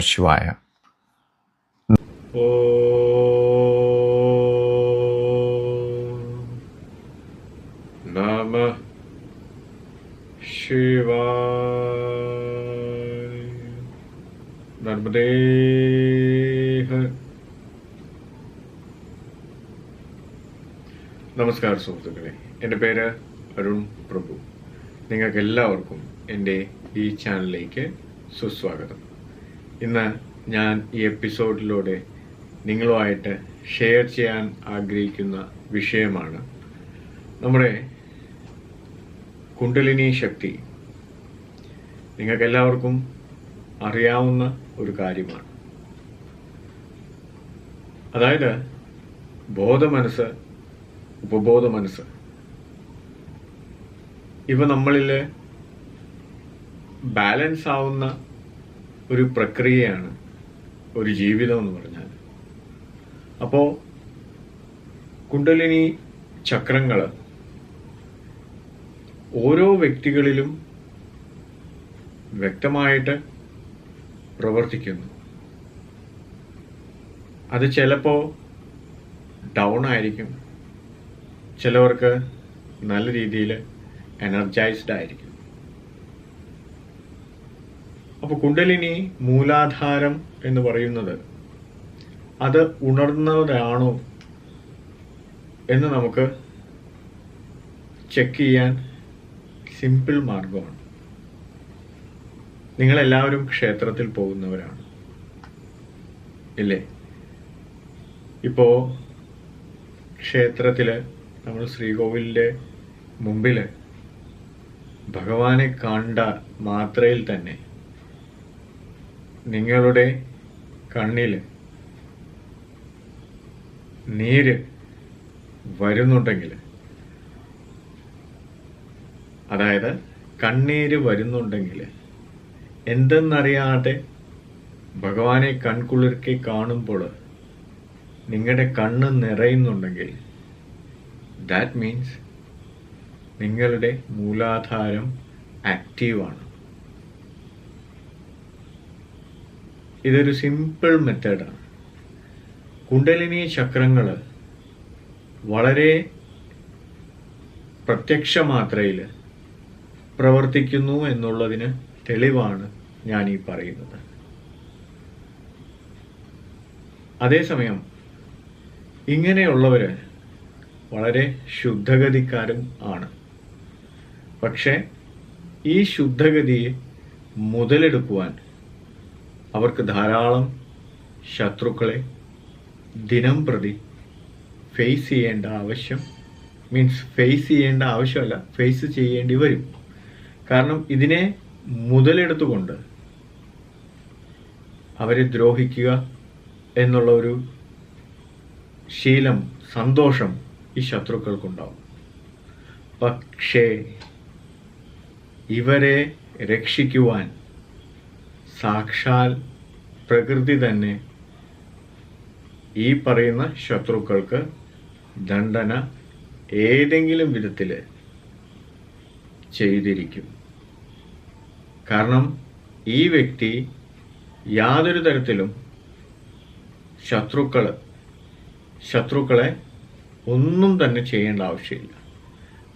ശിവായ. നമ ശിവായ. നർമ്മദേ നമസ്കാരം സുഹൃത്തുക്കളെ. എന്റെ പേര് അരുൺ പ്രഭു. നിങ്ങൾക്ക് എല്ലാവർക്കും എന്റെ ഈ ചാനലിലേക്ക് സുസ്വാഗതം. ഇന്ന് ഞാൻ ഈ എപ്പിസോഡിലൂടെ നിങ്ങളുമായിട്ട് ഷെയർ ചെയ്യാൻ ആഗ്രഹിക്കുന്ന വിഷയമാണ് നമ്മുടെ കുണ്ടലിനി ശക്തി. നിങ്ങൾക്ക് എല്ലാവർക്കും അറിയാവുന്ന ഒരു കാര്യമാണ്. അതായത് ബോധമനസ്സ് ഉപബോധ മനസ്സ് ഇവ നമ്മളിൽ ബാലൻസ് ആവുന്ന ഒരു പ്രക്രിയയാണ് ഒരു ജീവിതം എന്ന് പറഞ്ഞാൽ. അപ്പോ കുണ്ടലിനി ചക്രങ്ങൾ ഓരോ വ്യക്തികളിലും വ്യക്തമായിട്ട് പ്രവർത്തിക്കുന്നു. അത് ചിലപ്പോൾ ഡൗൺ ആയിരിക്കും. ചിലവർക്ക് നല്ല രീതിയിൽ എനർജൈസ്ഡ് ആയിരിക്കും. അപ്പോൾ കുണ്ടലിനി മൂലാധാരം എന്ന് പറയുന്നത് അത് ഉണർന്നവരാണോ എന്ന് നമുക്ക് ചെക്ക് ചെയ്യാൻ സിമ്പിൾ മാർഗമാണ്. നിങ്ങളെല്ലാവരും ക്ഷേത്രത്തിൽ പോകുന്നവരാണ്. ഇല്ലേ? ഇപ്പോ ക്ഷേത്രത്തിൽ നമ്മൾ ശ്രീകോവിലിന്റെ മുമ്പിൽ ഭഗവാനെ കണ്ട മാത്രയിൽ തന്നെ നിങ്ങളുടെ കണ്ണിൽ നീര് വരുന്നുണ്ടെങ്കിൽ അതായത് കണ്ണീര് വരുന്നുണ്ടെങ്കിൽ എന്തെന്നറിയാതെ ഭഗവാനെ കൺകുളിർക്കി കാണുമ്പോൾ നിങ്ങളുടെ കണ്ണ് നിറയുന്നുണ്ടെങ്കിൽ ദാറ്റ് മീൻസ് നിങ്ങളുടെ മൂലാധാരം ആക്റ്റീവാണ് ഇതൊരു സിമ്പിൾ മെത്തേഡാണ് കുണ്ടലിനി ചക്രങ്ങൾ വളരെ പ്രത്യക്ഷ മാത്രയിൽ പ്രവർത്തിക്കുന്നു എന്നുള്ളതിന് തെളിവാണ് ഞാൻ ഈ പറയുന്നത്. അതേസമയം ഇങ്ങനെയുള്ളവർ വളരെ ശുദ്ധഗതിക്കാരും ആണ്. പക്ഷേ ഈ ശുദ്ധഗതിയെ മുതലെടുക്കുവാൻ അവർക്ക് ധാരാളം ശത്രുക്കളെ ദിനം പ്രതി ഫേസ് ചെയ്യേണ്ട ആവശ്യം മീൻസ് ഫേസ് ചെയ്യേണ്ട ആവശ്യമല്ല ഫേസ് ചെയ്യേണ്ടി വരും. കാരണം ഇതിനെ മുതലെടുത്തുകൊണ്ട് അവരെ ദ്രോഹിക്കുക എന്നുള്ള ഒരു ശീലം സന്തോഷം ഈ ശത്രുക്കൾക്കുണ്ടാവും. പക്ഷേ ഇവരെ രക്ഷിക്കുവാൻ സാക്ഷാൽ പ്രകൃതി തന്നെ ഈ പറയുന്ന ശത്രുക്കൾക്ക് ദണ്ഡന ഏതെങ്കിലും വിധത്തിൽ ചെയ്തിരിക്കും. കാരണം ഈ വ്യക്തി യാതൊരു തരത്തിലും ശത്രുക്കൾ ശത്രുക്കളെ ഒന്നും തന്നെ ചെയ്യേണ്ട ആവശ്യമില്ല.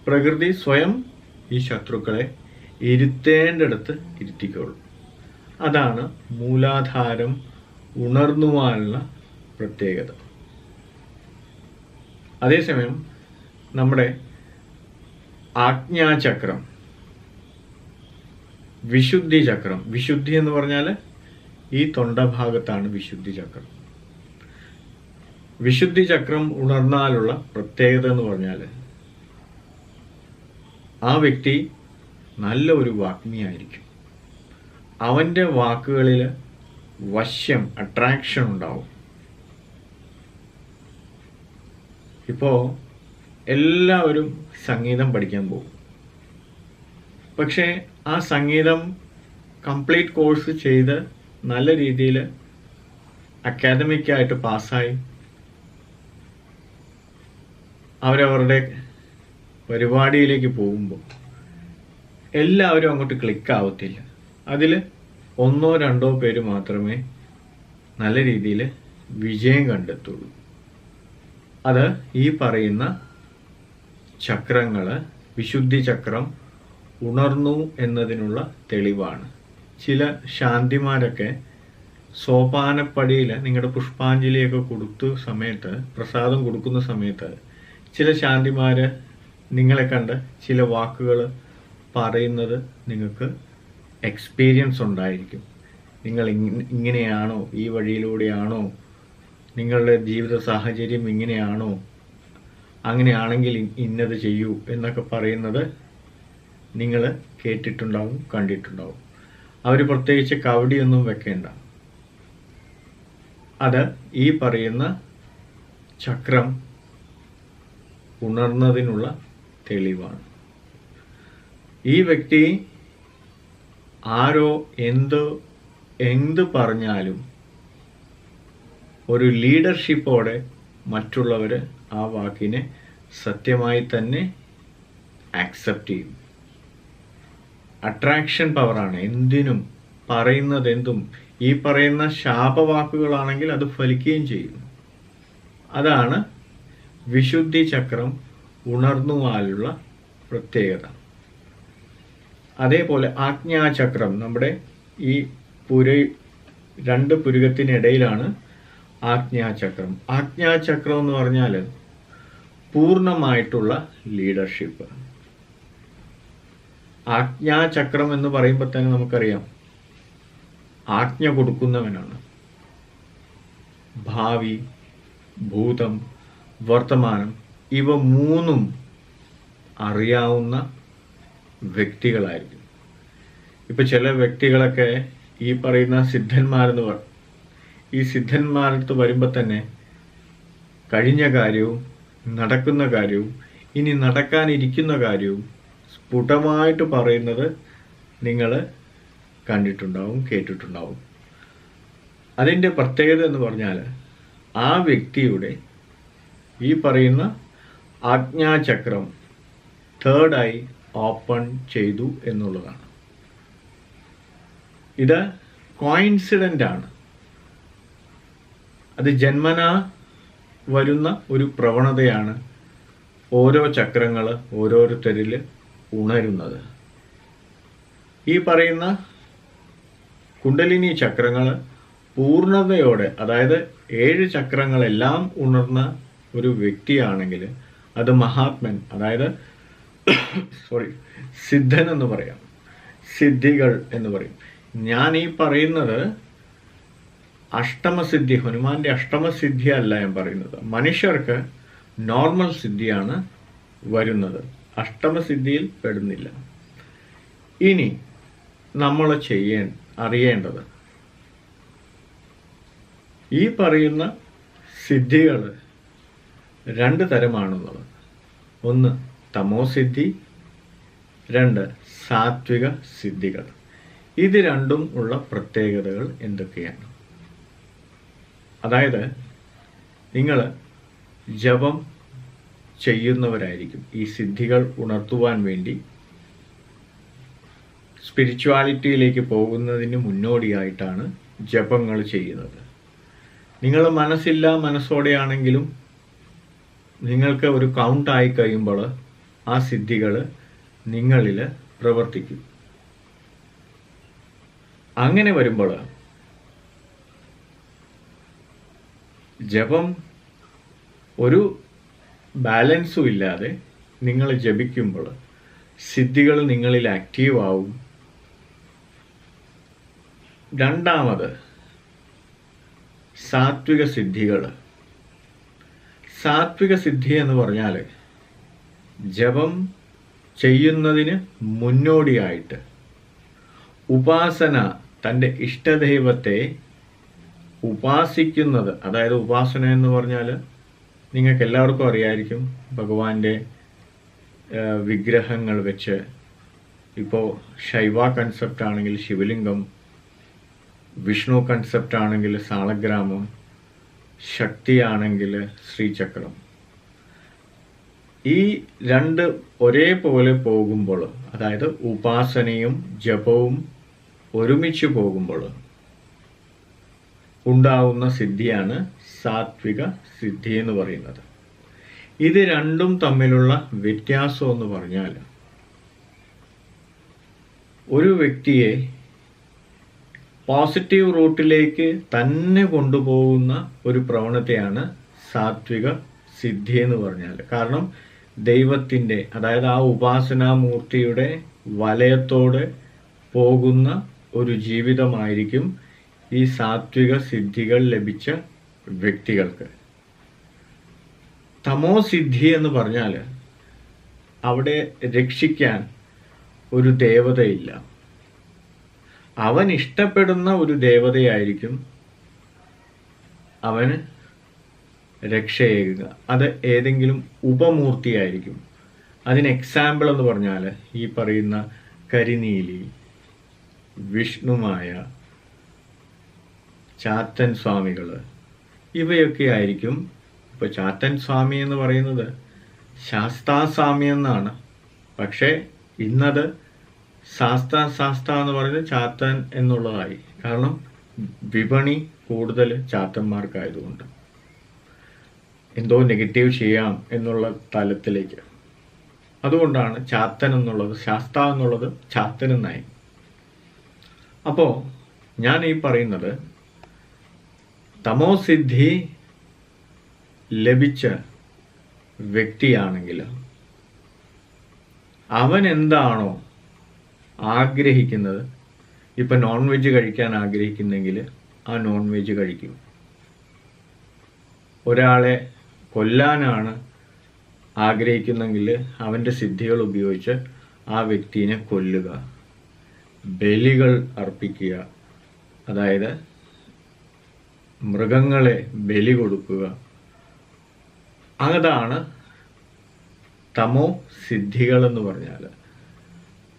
പ്രകൃതി സ്വയം ഈ ശത്രുക്കളെ ഇരുത്തേണ്ടടുത്ത് ഇരുത്തിക്കോളും. അതാണ് മൂലാധാരം ഉണർന്നുവാനുള്ള പ്രത്യേകത. അതേസമയം നമ്മുടെ ആജ്ഞാചക്രം വിശുദ്ധി ചക്രം വിശുദ്ധി എന്ന് പറഞ്ഞാൽ ഈ തൊണ്ടഭാഗത്താണ് വിശുദ്ധി ചക്രം വിശുദ്ധി ചക്രം ഉണർന്നാലുള്ള പ്രത്യേകത എന്ന് പറഞ്ഞാൽ ആ വ്യക്തി നല്ല ഒരു വാഗ്മിയായിരിക്കും. അവന്റെ വാക്കുകളിൽ വശ്യം അട്രാക്ഷൻ ഉണ്ടാവും. ഇപ്പോൾ എല്ലാവരും സംഗീതം പഠിക്കാൻ പോകും. പക്ഷേ ആ സംഗീതം കംപ്ലീറ്റ് കോഴ്സ് ചെയ്ത് നല്ല രീതിയിൽ അക്കാദമിക്കായിട്ട് പാസ്സായി അവരവരുടെ പരിപാടിയിലേക്ക് പോകുമ്പോൾ എല്ലാവരും അങ്ങോട്ട് ക്ലിക്ക് ആവത്തില്ല. അതിൽ ഒന്നോ രണ്ടോ പേര് മാത്രമേ നല്ല രീതിയിൽ വിജയം കണ്ടെത്തുള്ളൂ. അത് ഈ പറയുന്ന ചക്രങ്ങൾ വിശുദ്ധി ചക്രം ഉണർന്നു എന്നതിനുള്ള തെളിവാണ്. ചില ശാന്തിമാരൊക്കെ സോപാനപ്പടിയിൽ നിങ്ങളുടെ പുഷ്പാഞ്ജലിയൊക്കെ കൊടുത്ത സമയത്ത് പ്രസാദം കൊടുക്കുന്ന സമയത്ത് ചില ശാന്തിമാർ നിങ്ങളെ കണ്ട് ചില വാക്കുകൾ പറയുന്നത് നിങ്ങൾക്ക് എക്സ്പീരിയൻസ് ഉണ്ടായിരിക്കും. നിങ്ങൾ ഇങ്ങനെയാണോ? ഈ വഴിയിലൂടെയാണോ? നിങ്ങളുടെ ജീവിത സാഹചര്യം ഇങ്ങനെയാണോ? അങ്ങനെയാണെങ്കിൽ ഇന്നത് ചെയ്യൂ എന്നൊക്കെ പറയുന്നത് നിങ്ങൾ കേട്ടിട്ടുണ്ടാവും കണ്ടിട്ടുണ്ടാവും. അവർ പ്രത്യേകിച്ച് കവടിയൊന്നും വെക്കേണ്ട. അത് ഈ പറയുന്ന ചക്രം ഉണർന്നതിനുള്ള തെളിവാണ്. ഈ വ്യക്തി ആരോ എന്ത് എന്ത് പറഞ്ഞാലും ഒരു ലീഡർഷിപ്പോടെ മറ്റുള്ളവർ ആ വാക്കിനെ സത്യമായി തന്നെ ആക്സെപ്റ്റ് ചെയ്യും അട്രാക്ഷൻ പവറാണ് എന്തിനും പറയുന്നത് എന്തും ഈ പറയുന്ന ശാപവാക്കുകളാണെങ്കിൽ അത് ഫലിക്കുകയും ചെയ്യും. അതാണ് വിശുദ്ധി ചക്രം ഉണർന്നുവാനുള്ള പ്രത്യേകത. അതേപോലെ ആജ്ഞാചക്രം. നമ്മുടെ ഈ പുര രണ്ട് പുരുകത്തിനിടയിലാണ് ആജ്ഞാചക്രം. ആജ്ഞാചക്രം എന്ന് പറഞ്ഞാൽ പൂർണമായിട്ടുള്ള ലീഡർഷിപ്പ് ആജ്ഞാചക്രം എന്ന് പറയുമ്പോൾ തന്നെ നമുക്കറിയാം ആജ്ഞ കൊടുക്കുന്നവനാണ്. ഭാവി ഭൂതം വർത്തമാനം ഇവ മൂന്നും അറിയാവുന്ന വ്യക്തികളായിരിക്കും. ഇപ്പൊ ചില വ്യക്തികളൊക്കെ ഈ പറയുന്ന സിദ്ധന്മാരെന്ന് പറ ഈ സിദ്ധന്മാരടുത്ത് വരുമ്പോൾ തന്നെ കഴിഞ്ഞ കാര്യവും നടക്കുന്ന കാര്യവും ഇനി നടക്കാനിരിക്കുന്ന കാര്യവും സ്ഫുടമായിട്ട് പറയുന്നത് നിങ്ങൾ കണ്ടിട്ടുണ്ടാവും കേട്ടിട്ടുണ്ടാവും. അതിന്റെ പ്രത്യേകത എന്ന് പറഞ്ഞാൽ ആ വ്യക്തിയുടെ ഈ പറയുന്ന ആജ്ഞാചക്രം തേർഡായി ഓപ്പൺ ചെയ്തു എന്നുള്ളതാണ്. ഇത് കോയിൻസിഡന്റ് ആണ്. അത് ജന്മനാ വരുന്ന ഒരു പ്രവണതയാണ് ഓരോ ചക്രങ്ങൾ ഓരോരുത്തരിൽ ഉണരുന്നത്. ഈ പറയുന്ന കുണ്ടലിനി ചക്രങ്ങൾ പൂർണതയോടെ അതായത് ഏഴ് ചക്രങ്ങളെല്ലാം ഉണർന്ന ഒരു വ്യക്തിയാണെങ്കിൽ അത് മഹാത്മൻ അതായത് സോറി സിദ്ധൻ എന്ന് പറയാം. സിദ്ധികൾ എന്ന് പറയും. ഞാൻ ഈ പറയുന്നത് അഷ്ടമസിദ്ധി ഹനുമാന്റെ അഷ്ടമസിദ്ധി അല്ല ഞാൻ പറയുന്നത്. മനുഷ്യർക്ക് നോർമൽ സിദ്ധിയാണ് വരുന്നത്. അഷ്ടമസിദ്ധിയിൽ പെടുന്നില്ല. ഇനി നമ്മൾ ചെയ്യേണ്ട അറിയേണ്ടത് ഈ പറയുന്ന സിദ്ധികൾ രണ്ട് തരമാണെന്നുള്ളത്. ഒന്ന് തമോസിദ്ധി രണ്ട് സാത്വിക സിദ്ധികൾ ഇത് രണ്ടും ഉള്ള പ്രത്യേകതകൾ എന്തൊക്കെയാണ്? അതായത് നിങ്ങൾ ജപം ചെയ്യുന്നവരായിരിക്കും. ഈ സിദ്ധികൾ ഉണർത്തുവാൻ വേണ്ടി സ്പിരിച്വാലിറ്റിയിലേക്ക് പോകുന്നതിന് മുന്നോടിയായിട്ടാണ് ജപങ്ങൾ ചെയ്യുന്നത്. നിങ്ങൾ മനസ്സില്ല മനസ്സോടെയാണെങ്കിലും നിങ്ങൾക്ക് ഒരു കൗണ്ട് ആയി കഴിയുമ്പോൾ ആ സിദ്ധികൾ നിങ്ങളിൽ പ്രവർത്തിക്കും. അങ്ങനെ വരുമ്പോൾ ജപം ഒരു ബാലൻസും ഇല്ലാതെ നിങ്ങൾ ജപിക്കുമ്പോൾ സിദ്ധികൾ നിങ്ങളിൽ ആക്റ്റീവ് ആവും. രണ്ടാമത് സാത്വിക സിദ്ധികൾ സാത്വിക സിദ്ധി എന്ന് പറഞ്ഞാൽ ജപം ചെയ്യുന്നതിന് മുന്നോടിയായിട്ട് ഉപാസന തന്റെ ഇഷ്ടദൈവത്തെ ഉപാസിക്കുന്നത് അതായത് ഉപാസന എന്ന് പറഞ്ഞാൽ നിങ്ങൾക്ക് എല്ലാവർക്കും അറിയായിരിക്കും ഭഗവാന്റെ വിഗ്രഹങ്ങൾ വെച്ച് ഇപ്പോൾ ശൈവ കൺസെപ്റ്റ് ആണെങ്കിൽ ശിവലിംഗം വിഷ്ണു കൺസെപ്റ്റ് ആണെങ്കിൽ സാളഗ്രാമം ശക്തിയാണെങ്കിൽ ശ്രീചക്രം. ഈ രണ്ട് ഒരേപോലെ പോകുമ്പോൾ അതായത് ഉപാസനയും ജപവും ഒരുമിച്ച് പോകുമ്പോൾ ഉണ്ടാവുന്ന സിദ്ധിയാണ് സാത്വിക സിദ്ധി എന്ന് പറയുന്നത്. ഇത് രണ്ടും തമ്മിലുള്ള വ്യത്യാസം എന്ന് പറഞ്ഞാൽ ഒരു വ്യക്തിയെ പോസിറ്റീവ് റൂട്ടിലേക്ക് തന്നെ കൊണ്ടുപോകുന്ന ഒരു പ്രവണതയാണ് സാത്വിക സിദ്ധി എന്ന് പറഞ്ഞാൽ. കാരണം ദൈവത്തിന്റെ അതായത് ആ ഉപാസനാമൂർത്തിയുടെ വലയത്തോടെ പോകുന്ന ഒരു ജീവിതമായിരിക്കും ഈ സാത്വിക സിദ്ധികൾ ലഭിച്ച വ്യക്തികൾക്ക്. തമോ സിദ്ധി എന്ന് പറഞ്ഞാൽ അവിടെ രക്ഷിക്കാൻ ഒരു ദേവതയില്ല. അവൻ ഇഷ്ടപ്പെടുന്ന ഒരു ദേവതയായിരിക്കും അവന് രക്ഷയേകുക അത് ഏതെങ്കിലും ഉപമൂർത്തിയായിരിക്കും. അതിന് എക്സാമ്പിൾ എന്ന് പറഞ്ഞാൽ ഈ പറയുന്ന കരിനീലി വിഷ്ണുമായ ചാത്തൻ സ്വാമികൾ ഇവയൊക്കെ ആയിരിക്കും ഇപ്പോൾ ചാത്തൻ സ്വാമി എന്ന് പറയുന്നത്. ശാസ്താസ്വാമി എന്നാണ്. പക്ഷേ ഇന്നത് ശാസ്ത ശാസ്ത എന്ന് പറയുന്നത് ചാത്തൻ എന്നുള്ളതായി. കാരണം വിപണി കൂടുതൽ ചാത്തന്മാർക്കായതുകൊണ്ട്. എന്തോ നെഗറ്റീവ് ചെയ്യാം എന്നുള്ള തലത്തിലേക്ക്. അതുകൊണ്ടാണ് ചാത്തൻ എന്നുള്ളത് ശാസ്ത എന്നുള്ളത് ചാത്തൻ എന്നായി. അപ്പോൾ ഞാൻ ഈ പറയുന്നത് തമോസിദ്ധി ലഭിച്ച വ്യക്തിയാണെങ്കിൽ അവൻ എന്താണോ ആഗ്രഹിക്കുന്നത് ഇപ്പം നോൺ വെജ് കഴിക്കാൻ ആഗ്രഹിക്കുന്നെങ്കിൽ ആ നോൺ വെജ് കഴിക്കും. ഒരാളെ കൊല്ലാനാണ് ആഗ്രഹിക്കുന്നെങ്കിൽ അവന്റെ സിദ്ധികൾ ഉപയോഗിച്ച് ആ വ്യക്തിയെ കൊല്ലുക. ബലികൾ അർപ്പിക്കുക. അതായത് മൃഗങ്ങളെ ബലി കൊടുക്കുക. അതാണ് തമോ സിദ്ധികൾ എന്ന് പറഞ്ഞാൽ.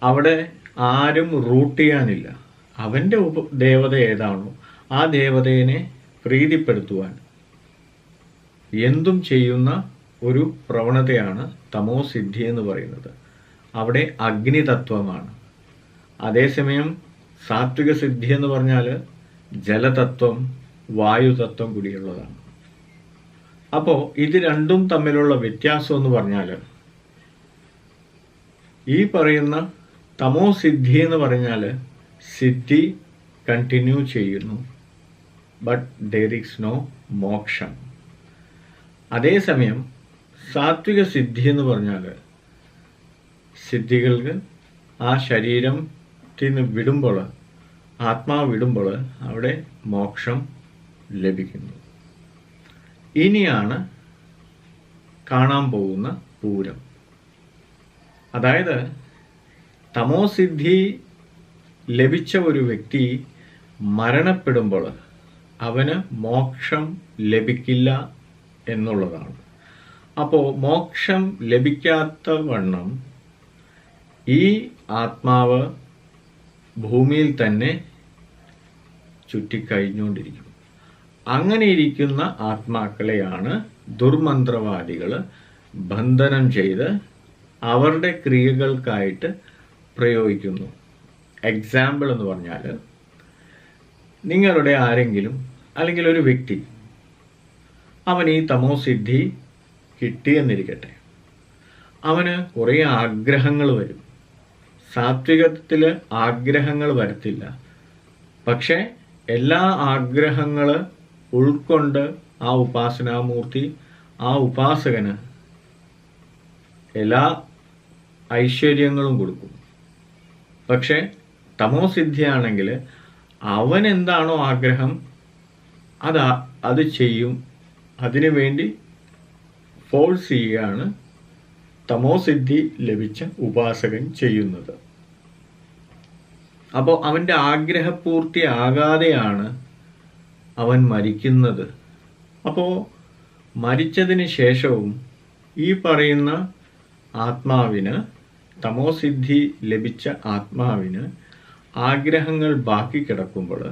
അവിടെ ആരും റൂട്ട് ചെയ്യാനില്ല. അവന്റെ ഉപ ദേവത ഏതാണോ ആ ദേവതയെ പ്രീതിപ്പെടുത്തുവാൻ എന്തും ചെയ്യുന്ന ഒരു പ്രവണതയാണ് തമോ സിദ്ധി എന്ന് പറയുന്നത്. അവിടെ അഗ്നി തത്വമാണ് അതേസമയം സാത്വിക സിദ്ധി എന്ന് പറഞ്ഞാൽ ജലതത്വം വായുതത്വം കൂടിയുള്ളതാണ്. അപ്പോൾ ഇത് രണ്ടും തമ്മിലുള്ള വ്യത്യാസം എന്ന് പറഞ്ഞാൽ ഈ പറയുന്ന തമോ സിദ്ധി എന്ന് പറഞ്ഞാൽ സിദ്ധി കണ്ടിന്യൂ ചെയ്യുന്നു ബട്ട് ദർ ഇസ് നോ മോക്ഷം. അതേസമയം സാത്വിക സിദ്ധി എന്ന് പറഞ്ഞാൽ സിദ്ധികൾക്ക് ആ ശരീരത്തിൽ നിന്ന് വിടുമ്പോൾ ആത്മാവ് വിടുമ്പോൾ അവിടെ മോക്ഷം ലഭിക്കുന്നു. ഇനിയാണ് കാണാൻ പോകുന്ന പൂരം. അതായത് തമോസിദ്ധി ലഭിച്ച ഒരു വ്യക്തി മരണപ്പെടുമ്പോൾ അവന് മോക്ഷം ലഭിക്കില്ല എന്നുള്ളതാണ്. അപ്പോൾ മോക്ഷം ലഭിക്കാത്ത വണ്ണം ഈ ആത്മാവ് ഭൂമിയിൽ തന്നെ ചുറ്റിക്കഴിഞ്ഞുകൊണ്ടിരിക്കും അങ്ങനെ ഇരിക്കുന്ന ആത്മാക്കളെയാണ് ദുർമന്ത്രവാദികൾ ബന്ധനം ചെയ്ത് അവരുടെ ക്രിയകൾക്കായിട്ട് പ്രയോഗിക്കുന്നു. എക്സാമ്പിൾ എന്ന് പറഞ്ഞാൽ നിങ്ങളുടെ ആരെങ്കിലും അല്ലെങ്കിൽ ഒരു വ്യക്തി അവൻ ഈ തമോസിദ്ധി കിട്ടിയെന്നിരിക്കട്ടെ. അവന് കുറേ ആഗ്രഹങ്ങൾ വരും. സാത്വികത്തിൽ ആഗ്രഹങ്ങൾ വരത്തില്ല. പക്ഷേ എല്ലാ ആഗ്രഹങ്ങൾ ഉൾക്കൊണ്ട് ആ ഉപാസനാമൂർത്തി ആ ഉപാസകന് എല്ലാ ഐശ്വര്യങ്ങളും കൊടുക്കും. പക്ഷേ തമോ സിദ്ധിയാണെങ്കിൽ അവൻ എന്താണോ ആഗ്രഹം അതാ അത് ചെയ്യും അതിനു വേണ്ടി ഫോഴ്സ് ചെയ്യുകയാണ് തമോസിദ്ധി ലഭിച്ച ഉപാസകൻ ചെയ്യുന്നത്. അപ്പോൾ അവന്റെ ആഗ്രഹപൂർത്തി ആകാതെയാണ് അവൻ മരിക്കുന്നത്. അപ്പോൾ മരിച്ചതിന് ശേഷവും ഈ പറയുന്ന ആത്മാവിന് തമോസിദ്ധി ലഭിച്ച ആത്മാവിന് ആഗ്രഹങ്ങൾ ബാക്കി കിടക്കുമ്പോൾ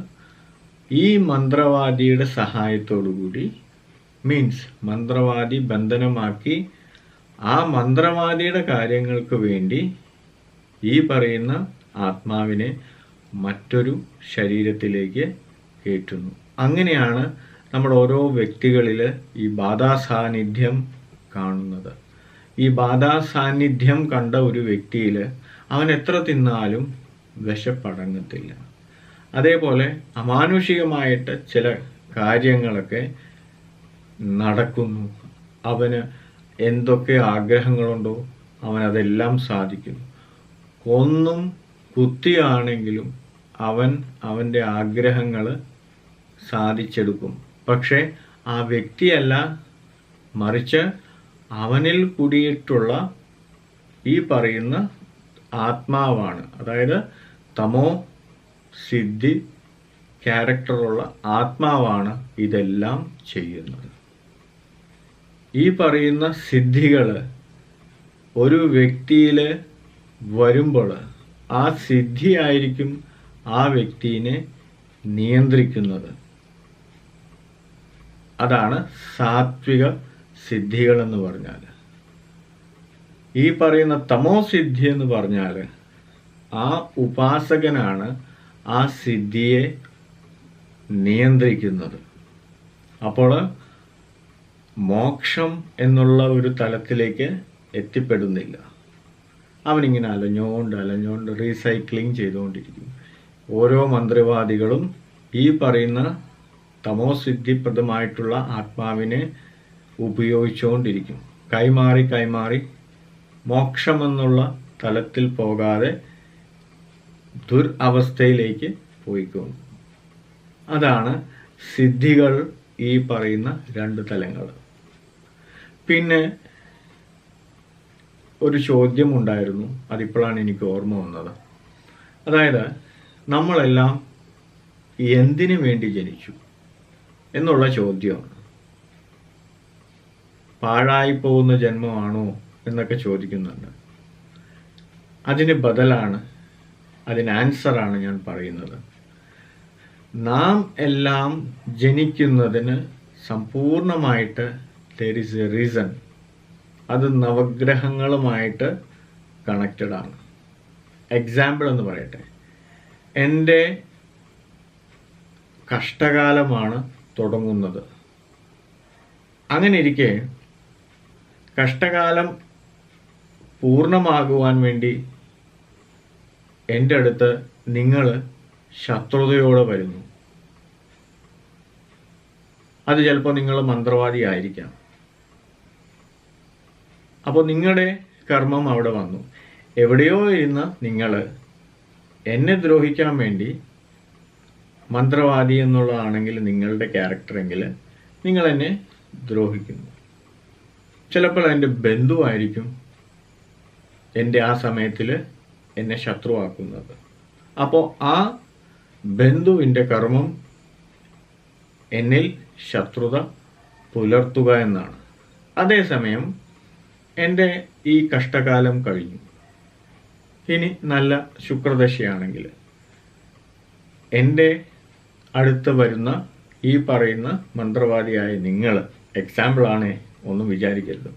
ഈ മന്ത്രവാദിയുടെ സഹായത്തോടുകൂടി മീൻസ് മന്ത്രവാദി ബന്ധനമാക്കി ആ മന്ത്രവാദിയുടെ കാര്യങ്ങൾക്ക് വേണ്ടി ഈ പറയുന്ന ആത്മാവിനെ മറ്റൊരു ശരീരത്തിലേക്ക് കയറ്റുന്നു. അങ്ങനെയാണ് നമ്മൾ ഓരോ വ്യക്തികളിൽ ഈ ബാധാസാന്നിധ്യം കാണുന്നത്. ഈ ബാധാസാന്നിധ്യം കണ്ട ഒരു വ്യക്തിയിൽ അവൻ എത്ര തിന്നാലും വിശപ്പടങ്ങത്തില്ല. അതേപോലെ അമാനുഷികമായിട്ട് ചില കാര്യങ്ങളൊക്കെ നടക്കുന്നു. അവന് എന്തൊക്കെ ആഗ്രഹങ്ങളുണ്ടോ അതെല്ലാം സാധിക്കുന്നു. കൊന്നും കുത്തിയാണെങ്കിലും അവൻ അവന്റെ ആഗ്രഹങ്ങൾ സാധിച്ചെടുക്കും. പക്ഷേ ആ വ്യക്തിയല്ല മറിച്ച് അവനിൽ കൂടിയിട്ടുള്ള ഈ പറയുന്ന ആത്മാവാണ്. അതായത് തമോ സിദ്ധി ക്യാരക്ടറുള്ള ആത്മാവാണ് ഇതെല്ലാം ചെയ്യുന്നത്. ഈ പറയുന്ന സിദ്ധികൾ ഒരു വ്യക്തിയിൽ വരുമ്പോൾ ആ സിദ്ധിയായിരിക്കും ആ വ്യക്തിയെ നിയന്ത്രിക്കുന്നത്. അതാണ് സാത്വിക സിദ്ധികൾ എന്ന് പറഞ്ഞാൽ ഈ പറയുന്ന തമോ സിദ്ധി എന്ന് പറഞ്ഞാൽ ആ ഉപാസകനാണ് ആ സിദ്ധിയെ നിയന്ത്രിക്കുന്നത്. അപ്പോൾ മോക്ഷം എന്നുള്ള ഒരു തലത്തിലേക്ക് എത്തിപ്പെടുന്നില്ല. അവനിങ്ങനെ അലഞ്ഞോണ്ട് അലഞ്ഞോണ്ട് റീസൈക്ലിംഗ് ചെയ്തുകൊണ്ടിരിക്കും. ഓരോ മന്ത്രവാദികളും ഈ പറയുന്ന തമോസിദ്ധിപ്രദമായിട്ടുള്ള ആത്മാവിനെ ഉപയോഗിച്ചുകൊണ്ടിരിക്കും. കൈമാറി കൈമാറി മോക്ഷമെന്നുള്ള തലത്തിൽ പോകാതെ ദുരവസ്ഥയിലേക്ക് പോയിക്കൊണ്ടു അതാണ് സിദ്ധികൾ ഈ പറയുന്ന രണ്ട് തലങ്ങൾ. പിന്നെ ഒരു ചോദ്യം ഉണ്ടായിരുന്നു അതിപ്പോഴാണ് എനിക്ക് ഓർമ്മ വന്നത്. അതായത് നമ്മളെല്ലാം എന്തിനു വേണ്ടി ജനിച്ചു എന്നുള്ള ചോദ്യമാണ്. പാഴായി പോകുന്ന ജന്മമാണോ എന്നൊക്കെ ചോദിക്കുന്നുണ്ട്. അതിന് ബദലാണ് അതിന് ആൻസറാണ് ഞാൻ പറയുന്നത്. നാം എല്ലാം ജനിക്കുന്നതിന് സമ്പൂർണമായിട്ട് ദർ ഇസ് എ റീസൺ അത് നവഗ്രഹങ്ങളുമായിട്ട് കണക്റ്റഡ് ആണ്. എക്സാമ്പിൾ എന്ന് പറയട്ടെ. എന്റെ കഷ്ടകാലമാണ് തുടങ്ങുന്നത്. അങ്ങനെ ഇരിക്കെ കഷ്ടകാലം പൂർണമാകുവാൻ വേണ്ടി എന്റെ അടുത്ത് നിങ്ങൾ ശത്രുതയോടെ വരുന്നു. അത് ചിലപ്പോൾ നിങ്ങൾ മന്ത്രവാദി ആയിരിക്കാം അപ്പോൾ നിങ്ങളുടെ കർമ്മം അവിടെ വന്നു. എവിടെയോ ഇരുന്ന നിങ്ങൾ എന്നെ ദ്രോഹിക്കാൻ വേണ്ടി മന്ത്രവാദി എന്നുള്ളതാണെങ്കിൽ നിങ്ങളുടെ ക്യാരക്ടറെങ്കിൽ നിങ്ങൾ എന്നെ ദ്രോഹിക്കുന്നു. ചിലപ്പോൾ എന്റെ ബന്ധുവായിരിക്കും എന്റെ ആ സമയത്തിൽ എന്നെ ശത്രുവാക്കുന്നത്. അപ്പോൾ ആ ബന്ധുവിന്റെ കർമ്മം എന്നിൽ ശത്രുത പുലർത്തുക എന്നാണ്. അതേസമയം എന്റെ ഈ കഷ്ടകാലം കഴിഞ്ഞു. ഇനി നല്ല ശുക്രദശയാണെങ്കിൽ എന്റെ അടുത്ത് വരുന്ന ഈ പറയുന്ന മന്ത്രവാദിയായ നിങ്ങൾ എക്സാമ്പിളാണ് ഒന്നും വിചാരിക്കരുത്.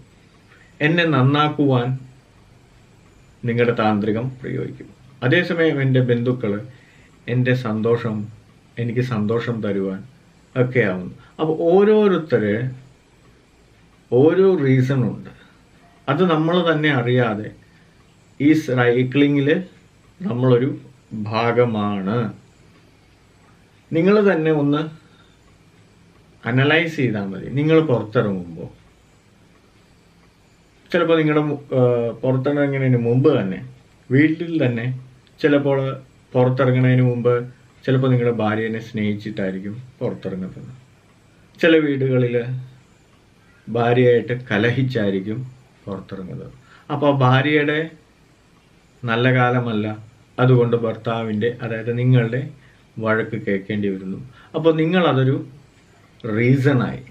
എന്നെ നന്നാക്കുവാൻ നിങ്ങളുടെ താന്ത്രികം പ്രയോഗിക്കും. അതേസമയം എന്റെ ബന്ധുക്കൾ എന്റെ സന്തോഷം എനിക്ക് സന്തോഷം തരുവാൻ ഒക്കെ ആവുന്നു. അപ്പോൾ ഓരോരുത്തർ ഓരോ റീസണുണ്ട് അത് നമ്മൾ തന്നെ അറിയാതെ ഈ സൈക്ലിങ്ങിൽ നമ്മളൊരു ഭാഗമാണ്. നിങ്ങൾ തന്നെ ഒന്ന് അനലൈസ് ചെയ്താൽ മതി. നിങ്ങൾ പുറത്തിറങ്ങുമ്പോൾ ചിലപ്പോൾ നിങ്ങളുടെ പുറത്തിറങ്ങുന്നതിന് മുമ്പ് തന്നെ വീട്ടിൽ തന്നെ ചിലപ്പോൾ പുറത്തിറങ്ങുന്നതിന് മുമ്പ് ചിലപ്പോൾ നിങ്ങളുടെ ഭാര്യനെ സ്നേഹിച്ചിട്ടായിരിക്കും പുറത്തിറങ്ങുന്നത്. ചില വീടുകളിൽ ഭാര്യയായിട്ട് കലഹിച്ചായിരിക്കും പുറത്തിറങ്ങുന്നത്. അപ്പോൾ ഭാര്യയുടെ നല്ല കാലമല്ല. അതുകൊണ്ട് ഭർത്താവിന്റെ അതായത് നിങ്ങളുടെ വഴക്ക് കേൾക്കേണ്ടി വരുന്നു. അപ്പോൾ നിങ്ങൾ അതൊരു റീസണായി.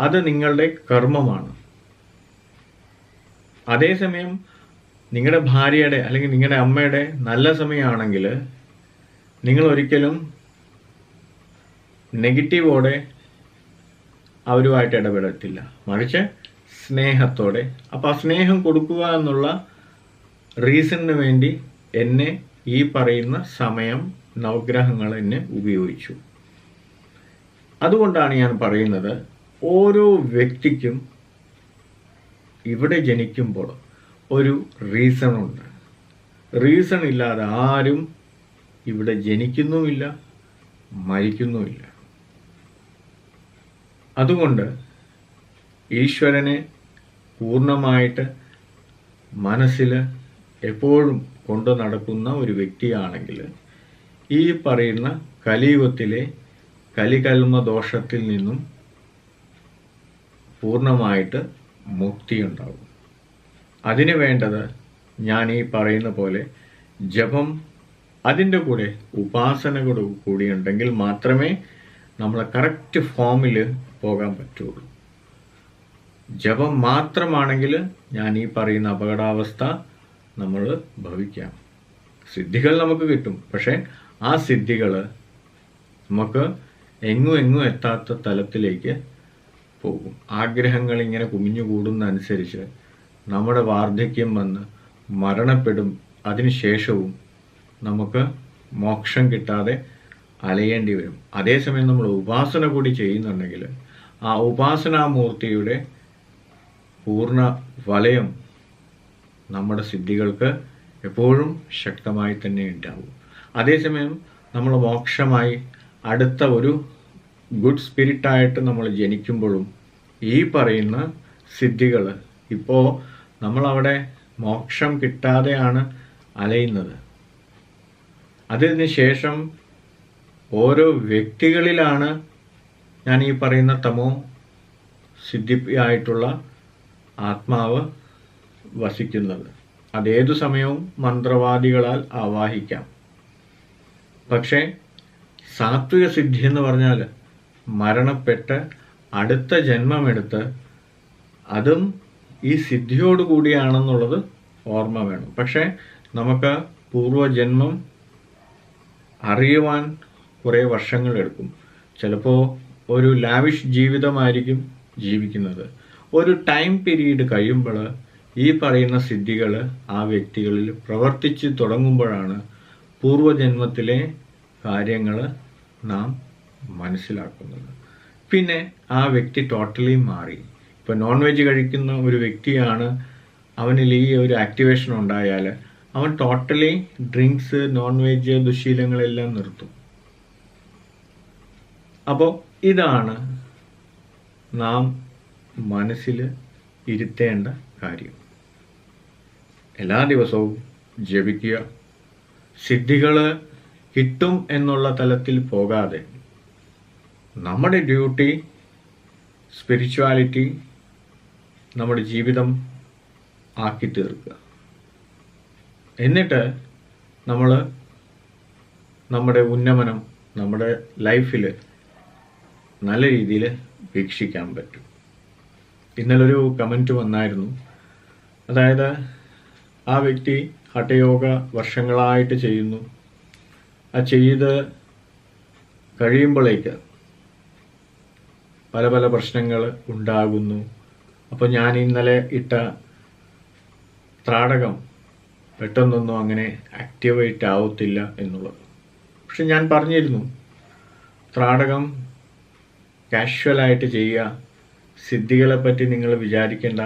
അത് നിങ്ങളുടെ കർമ്മമാണ്. അതേസമയം നിങ്ങളുടെ ഭാര്യയുടെ അല്ലെങ്കിൽ നിങ്ങളുടെ അമ്മയുടെ നല്ല സമയമാണെങ്കിൽ നിങ്ങൾ ഒരിക്കലും നെഗറ്റീവോടെ അവരുമായിട്ട് ഇടപെടത്തില്ല. മറിച്ച് സ്നേഹത്തോടെ. അപ്പോൾ ആ സ്നേഹം കൊടുക്കുക എന്നുള്ള റീസണിന് വേണ്ടി എന്നെ ഈ പറയുന്ന സമയം നവഗ്രഹങ്ങൾ എന്നെ ഉപയോഗിച്ചു. അതുകൊണ്ടാണ് ഞാൻ പറയുന്നത് ഓരോ വ്യക്തിക്കും ഇവിടെ ജനിക്കുമ്പോൾ ഒരു റീസൺ ഉണ്ട് റീസൺ ഇല്ലാതെ ആരും ഇവിടെ ജനിക്കുന്നുമില്ല മരിക്കുന്നുമില്ല. അതുകൊണ്ട് ഈശ്വരനെ പൂർണമായിട്ട് മനസ്സിൽ എപ്പോഴും കൊണ്ടു നടക്കുന്ന ഒരു വ്യക്തിയാണെങ്കിൽ ഈ പറയുന്ന കലിയുഗത്തിലെ കലികൽമ ദോഷത്തിൽ നിന്നും പൂർണമായിട്ട് മുക്തിയുണ്ടാവും അതിന് വേണ്ടത് ഞാൻ ഈ പറയുന്ന പോലെ ജപം അതിന്റെ കൂടെ ഉപാസനകൾ കൂടി ഉണ്ടെങ്കിൽ മാത്രമേ നമ്മൾ കറക്റ്റ് ഫോമിൽ പോകാൻ പറ്റുള്ളൂ. ജപം മാത്രമാണെങ്കിൽ ഞാൻ ഈ പറയുന്ന അപകടാവസ്ഥ നമ്മൾ ഭവിക്കാം. സിദ്ധികൾ നമുക്ക് കിട്ടും. പക്ഷേ ആ സിദ്ധികൾ നമുക്ക് എങ്ങും എങ്ങും എത്താത്ത തലത്തിലേക്ക് പോകും. ആഗ്രഹങ്ങൾ ഇങ്ങനെ കുമിഞ്ഞു കൂടുന്നതനുസരിച്ച് നമ്മുടെ വാർദ്ധക്യം വന്ന് മരണപ്പെടും. അതിനുശേഷവും നമുക്ക് മോക്ഷം കിട്ടാതെ അലയേണ്ടി വരും. അതേസമയം നമ്മൾ ഉപാസന കൂടി ചെയ്യുന്നുണ്ടെങ്കിൽ ആ ഉപാസനാമൂർത്തിയുടെ പൂർണ വലയം നമ്മുടെ സിദ്ധികൾക്ക് എപ്പോഴും ശക്തമായി തന്നെ ഉണ്ടാവും. അതേസമയം നമ്മൾ മോക്ഷമായി അടുത്ത ഒരു ഗുഡ് സ്പിരിറ്റായിട്ട് നമ്മൾ ജനിക്കുമ്പോഴും ഈ പറയുന്ന സിദ്ധികൾ ഇപ്പോൾ നമ്മളവിടെ മോക്ഷം കിട്ടാതെയാണ് അലയുന്നത്. അതിന് ശേഷം ഓരോ വ്യക്തികളിലാണ് ഞാൻ ഈ പറയുന്ന തമോ സിദ്ധിയായിട്ടുള്ള ആത്മാവ് വസിക്കുന്നത്. അതേതു സമയവും മന്ത്രവാദികളാൽ ആവാഹിക്കാം. പക്ഷേ സാത്വിക സിദ്ധി എന്ന് പറഞ്ഞാൽ മരണപ്പെട്ട് അടുത്ത ജന്മമെടുത്ത് അതും ഈ സിദ്ധിയോട് കൂടിയാണെന്നുള്ളത് ഓർമ്മ വേണം. പക്ഷേ നമുക്ക് പൂർവജന്മം അറിയുവാൻ കുറേ വർഷങ്ങളെടുക്കും ചിലപ്പോൾ ഒരു ലാവിഷ് ജീവിതമായിരിക്കും ജീവിക്കുന്നത്. ഒരു ടൈം പീരീഡ് കഴിയുമ്പോൾ ഈ പറയുന്ന സിദ്ധികൾ ആ വ്യക്തികളിൽ പ്രവർത്തിച്ച് തുടങ്ങുമ്പോഴാണ് പൂർവജന്മത്തിലെ കാര്യങ്ങൾ നാം മനസ്സിലാക്കുന്നത്. പിന്നെ ആ വ്യക്തി ടോട്ടലി മാറി. ഇപ്പോൾ നോൺ വെജ് കഴിക്കുന്ന ഒരു വ്യക്തിയാണ് അവനിൽ ഈ ഒരു ആക്ടിവേഷൻ ഉണ്ടായാൽ അവൻ ടോട്ടലി ഡ്രിങ്ക്സ് നോൺ വെജ് ദുശീലങ്ങളെല്ലാം നിർത്തും. അപ്പോൾ ഇതാണ് നാം മനസ്സിൽ ഇരുത്തേണ്ട കാര്യം. എല്ലാ ദിവസവും ജപിക്കുക. സിദ്ധികൾ കിട്ടും എന്നുള്ള തലത്തിൽ പോകാതെ നമ്മുടെ ഡ്യൂട്ടി സ്പിരിച്വാലിറ്റി നമ്മുടെ ജീവിതം ആക്കി തീർക്കുക. എന്നിട്ട് നമ്മൾ നമ്മുടെ ഉന്നമനം നമ്മുടെ ലൈഫിൽ നല്ല രീതിയിൽ വീക്ഷിക്കാൻ പറ്റും. ഇന്നലൊരു കമന്റ് വന്നായിരുന്നു. അതായത് ആ വ്യക്തി ഹഠയോഗ വർഷങ്ങളായിട്ട് ചെയ്യുന്നു. ആ ചെയ്ത് കഴിയുമ്പോഴേക്ക് പല പല പ്രശ്നങ്ങൾ ഉണ്ടാകുന്നു. അപ്പോൾ ഞാൻ ഇന്നലെ ഇട്ട ത്രാടകം പെട്ടെന്നൊന്നും അങ്ങനെ ആക്ടിവേറ്റ് ആവത്തില്ല എന്നുള്ളത്. പക്ഷെ ഞാൻ പറഞ്ഞിരുന്നു ത്രാടകം കാഷ്വലായിട്ട് ചെയ്യുക സിദ്ധികളെ പറ്റി നിങ്ങൾ വിചാരിക്കേണ്ട.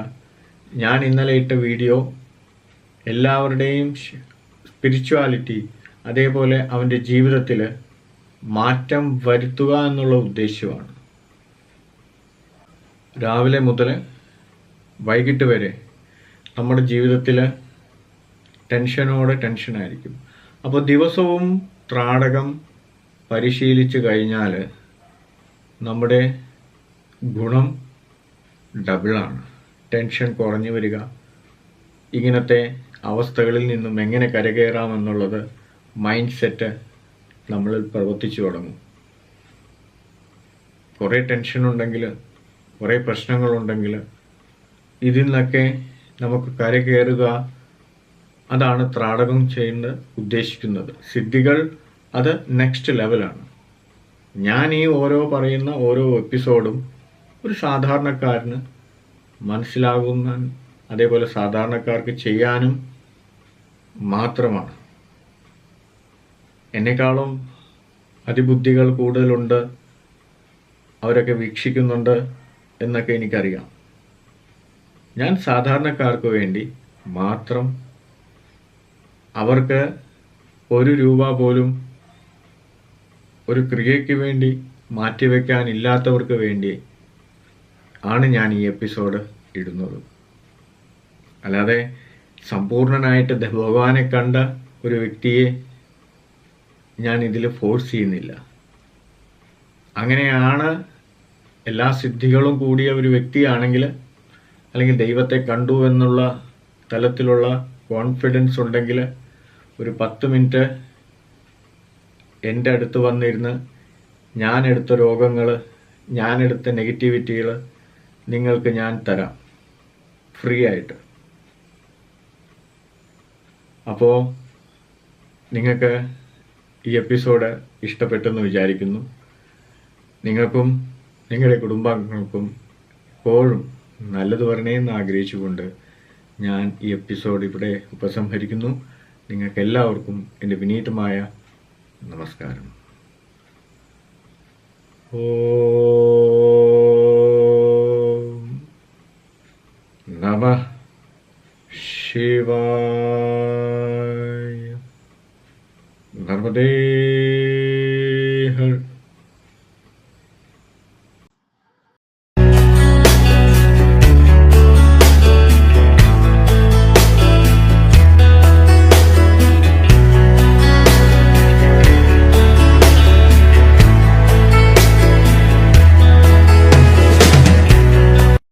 ഞാൻ ഇന്നലെ ഇട്ട വീഡിയോ എല്ലാവരുടെയും സ്പിരിച്വാലിറ്റി അതേപോലെ അവന്റെ ജീവിതത്തിൽ മാറ്റം വരുത്തുക എന്നുള്ള ഉദ്ദേശ്യമാണ്. രാവിലെ മുതൽ വൈകിട്ട് വരെ നമ്മുടെ ജീവിതത്തിൽ ടെൻഷനോടെ ടെൻഷനായിരിക്കും. അപ്പോൾ ദിവസവും ത്രാടകം പരിശീലിച്ച് കഴിഞ്ഞാൽ നമ്മുടെ ഗുണം ഡബിളാണ്. ടെൻഷൻ കുറഞ്ഞു വരിക. ഇങ്ങനത്തെ അവസ്ഥകളിൽ നിന്നും എങ്ങനെ കരകയറാമെന്നുള്ളത് മൈൻഡ് സെറ്റ് നമ്മളിൽ പ്രവർത്തിച്ചു തുടങ്ങും. കുറേ ടെൻഷൻ ഉണ്ടെങ്കിൽ കുറേ പ്രശ്നങ്ങളുണ്ടെങ്കിൽ ഇതിൽ നിന്നൊക്കെ നമുക്ക് കരകയറുക. അതാണ് ത്രാടകം ചെയ്യുന്ന ഉദ്ദേശിക്കുന്നത്. സിദ്ധികൾ അത് നെക്സ്റ്റ് ലെവലാണ്. ഞാൻ ഈ ഓരോ പറയുന്ന ഓരോ എപ്പിസോഡും ഒരു സാധാരണക്കാരന് മനസ്സിലാകുന്ന അതേപോലെ സാധാരണക്കാർക്ക് ചെയ്യാനും മാത്രമാണ്. എന്നെക്കാളും അതിബുദ്ധികൾ കൂടുതലുണ്ട് അവരൊക്കെ വീക്ഷിക്കുന്നുണ്ട് എന്നൊക്കെ എനിക്കറിയാം. ഞാൻ സാധാരണക്കാർക്ക് വേണ്ടി മാത്രം അവർക്ക് ഒരു രൂപ പോലും ഒരു ക്രിയയ്ക്ക് വേണ്ടി മാറ്റിവെക്കാനില്ലാത്തവർക്ക് വേണ്ടി ആണ് ഞാൻ ഈ എപ്പിസോഡ് ഇടുന്നത്. അല്ലാതെ സമ്പൂർണനായിട്ട് ഭഗവാനെ കണ്ട ഒരു വ്യക്തിയെ ഞാൻ ഇതിൽ ഫോഴ്സ് ചെയ്യുന്നില്ല. അങ്ങനെയാണ് എല്ലാ സിദ്ധികളും കൂടിയ ഒരു വ്യക്തിയാണെങ്കിൽ അല്ലെങ്കിൽ ദൈവത്തെ കണ്ടു എന്നുള്ള തലത്തിലുള്ള കോൺഫിഡൻസ് ഉണ്ടെങ്കിൽ ഒരു പത്ത് മിനിറ്റ് എന്റെ അടുത്ത് വന്നിരുന്ന് ഞാൻ എടുത്ത രോഗങ്ങൾ ഞാൻ എടുത്ത നെഗറ്റിവിറ്റികൾ നിങ്ങൾക്ക് ഞാൻ തരാം. ഫ്രീ ആയിട്ട്. അപ്പോൾ നിങ്ങൾക്ക് ഈ എപ്പിസോഡ് ഇഷ്ടപ്പെട്ടെന്ന് വിചാരിക്കുന്നു. നിങ്ങൾക്കും നിങ്ങളുടെ കുടുംബാംഗങ്ങൾക്കും എപ്പോഴും നല്ലത് വരണേന്ന് ആഗ്രഹിച്ചുകൊണ്ട് ഞാൻ ഈ എപ്പിസോഡ് ഇവിടെ ഉപസംഹരിക്കുന്നു. നിങ്ങൾക്ക് എല്ലാവർക്കും എന്റെ വിനീതമായ നമസ്കാരം. ഓം नमः शिवाय। नर्मदे